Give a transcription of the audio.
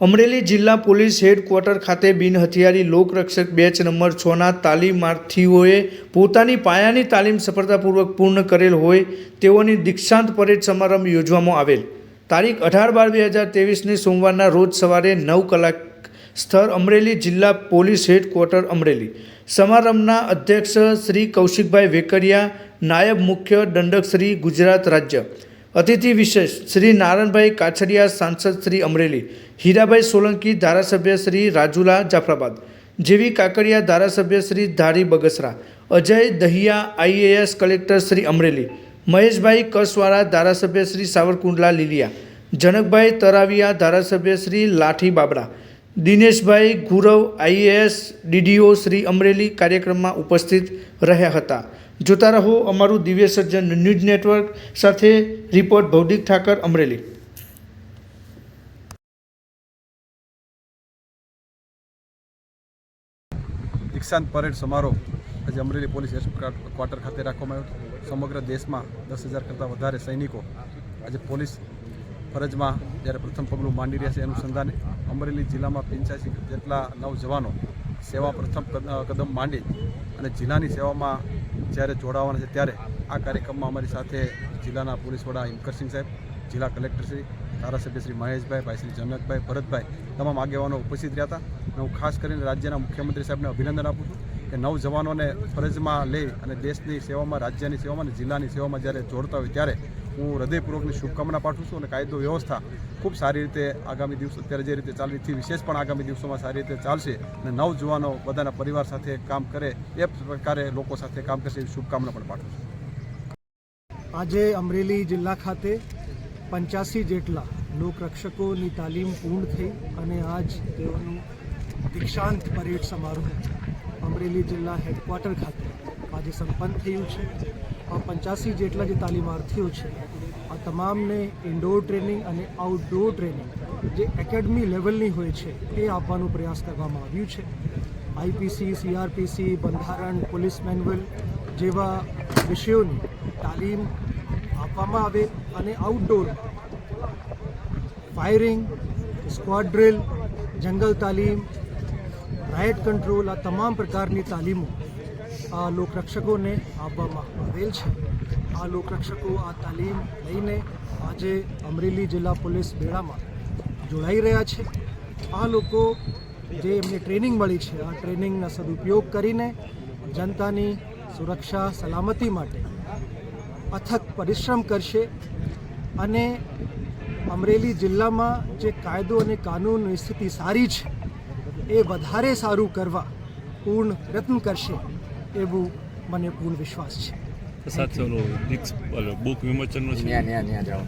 અમરેલી જિલ્લા police headquarter ખાતે બિનહથિયારી લોકરક્ષક બેચ નંબર છના તાલીમાર્થીઓએ પોતાની પાયાની તાલીમ સફળતાપૂર્વક પૂર્ણ કરેલ હોય તેઓની દીક્ષાંત પરેડ સમારંભ યોજવામાં આવેલ. તારીખ અઢાર બાર બે હજાર ત્રેવીસની સોમવારના રોજ સવારે નવ કલાક સ્થળ અમરેલી જિલ્લા પોલીસ હેડક્વાર્ટર અમરેલી. સમારંભના અધ્યક્ષ શ્રી કૌશિકભાઈ વેકરિયા, નાયબ મુખ્ય દંડક શ્રી ગુજરાત રાજ્ય. અતિથિ વિશેષ શ્રી નારાયણભાઈ કાછડિયા સાંસદ શ્રી અમરેલી, હીરાભાઈ સોલંકી ધારાસભ્ય શ્રી રાજુલા જાફરાબાદ, જેવી કાકડિયા ધારાસભ્ય શ્રી ધારી બગસરા, અજય દહિયા આઈએએસ કલેક્ટર શ્રી અમરેલી, મહેશભાઈ કસવાળા ધારાસભ્ય શ્રી સાવરકુંડલા લીલિયા, જનકભાઈ તરાવિયા ધારાસભ્ય શ્રી લાઠી બાબરા, દિનેશભાઈ ગુરવ આઈએએસ ડીડીઓ શ્રી અમરેલી કાર્યક્રમમાં ઉપસ્થિત રહ્યા હતા. જોતા રહો અમારું દિવ્ય સર્જન ન્યૂઝ નેટવર્ક સાથે રિપોર્ટ ભૌતિક ઠાકર અમરેલી. દીક્ષાંત પરેડ સમારોહ આજે અમરેલી પોલીસ ક્વાર્ટર ખાતે રાખવામાં આવ્યો સમગ્ર દેશમાં દસ હજાર કરતાં વધારે સૈનિકો આજે પોલીસ ફરજમાં જ્યારે પ્રથમ પગલું માંડી રહ્યા છે અનુસંધાને અમરેલી જિલ્લામાં પંચ્યાસી જેટલા નવ જવાનો સેવા પ્રથમ કદમ માંડી અને જિલ્લાની સેવામાં જ્યારે જોડાવાના છે ત્યારે આ કાર્યક્રમમાં અમારી સાથે જિલ્લાના પોલીસ વડા ઇમકરસિંહ સાહેબ, જિલ્લા કલેક્ટર શ્રી, ધારાસભ્ય શ્રી મહેશભાઈ, ભાઈ શ્રી જનકભાઈ, ભરતભાઈ તમામ આગેવાનો ઉપસ્થિત રહ્યા હતા. હું ખાસ કરીને રાજ્યના મુખ્યમંત્રી સાહેબને અભિનંદન આપું છું કે નવ જવાનોને ફરજમાં લઈ અને દેશની સેવામાં, રાજ્યની સેવામાં અને જિલ્લાની સેવામાં જ્યારે જોડતા હોય ત્યારે હું હૃદયપૂર્વકની શુભકામના પાઠવું છું અને કાયદો વ્યવસ્થા ખૂબ સારી રીતે આગામી દિવસો, અત્યારે જે રીતે ચાલી રહી છે, વિશેષ પણ આગામી દિવસોમાં સારી રીતે ચાલશે અને નવ જવાનો બધાના પરિવાર સાથે કામ કરે, એ પ્રકારે લોકો સાથે કામ કરશે એવી શુભકામના પણ પાઠવું છું. આજે અમરેલી જિલ્લા ખાતે પંચ્યાસી જેટલા લોકરક્ષકોની તાલીમ પૂર્ણ થઈ અને આજ તેઓનું દીક્ષાંત પરેડ સમારોહ અમરેલી જિલ્લા હેડક્વાર્ટર ખાતે આજે સંપન્ન થયું છે. આ પંચ્યાસી જેટલા જે તાલીમાર્થીઓ છે આ તમામને ઇન્ડોર ટ્રેનિંગ અને આઉટડોર ટ્રેનિંગ જે એકેડમી લેવલની હોય છે, એ આપવાનો પ્રયાસ કરવામાં આવ્યું છે. આઈપીસી સીઆરપીસી બંધારણ પોલીસ મેન્યુઅલ જેવા વિષયોની તાલીમ આપવામાં આવે અને આઉટડોર ફાયરિંગ સ્ક્વોડ ડ્રિલ જંગલ તાલીમ રાયટ કંટ્રોલ આ તમામ પ્રકારની તાલીમો આ લોકરક્ષકોને આપવામાં આવેલ છે. આ લોકરક્ષકો આ તાલીમ લઈને આજે અમરેલી જિલ્લા પોલીસ બેડામાં જોડાઈ રહ્યા છે. આ લોકો જે એમને ટ્રેનિંગ મળી છે, આ ટ્રેનિંગના સદુપયોગ કરીને જનતાની સુરક્ષા, સલામતી માટે અથક પરિશ્રમ કરશે અને અમરેલી જિલ્લામાં જે કાયદો અને કાનૂનની સ્થિતિ સારી છે, એ વધારે સારું કરવા પૂર્ણ પ્રયત્ન કરશે. એવું મને પૂર્ણ વિશ્વાસ છે. સાથે ઓલો બુક વિમોચનનો છે.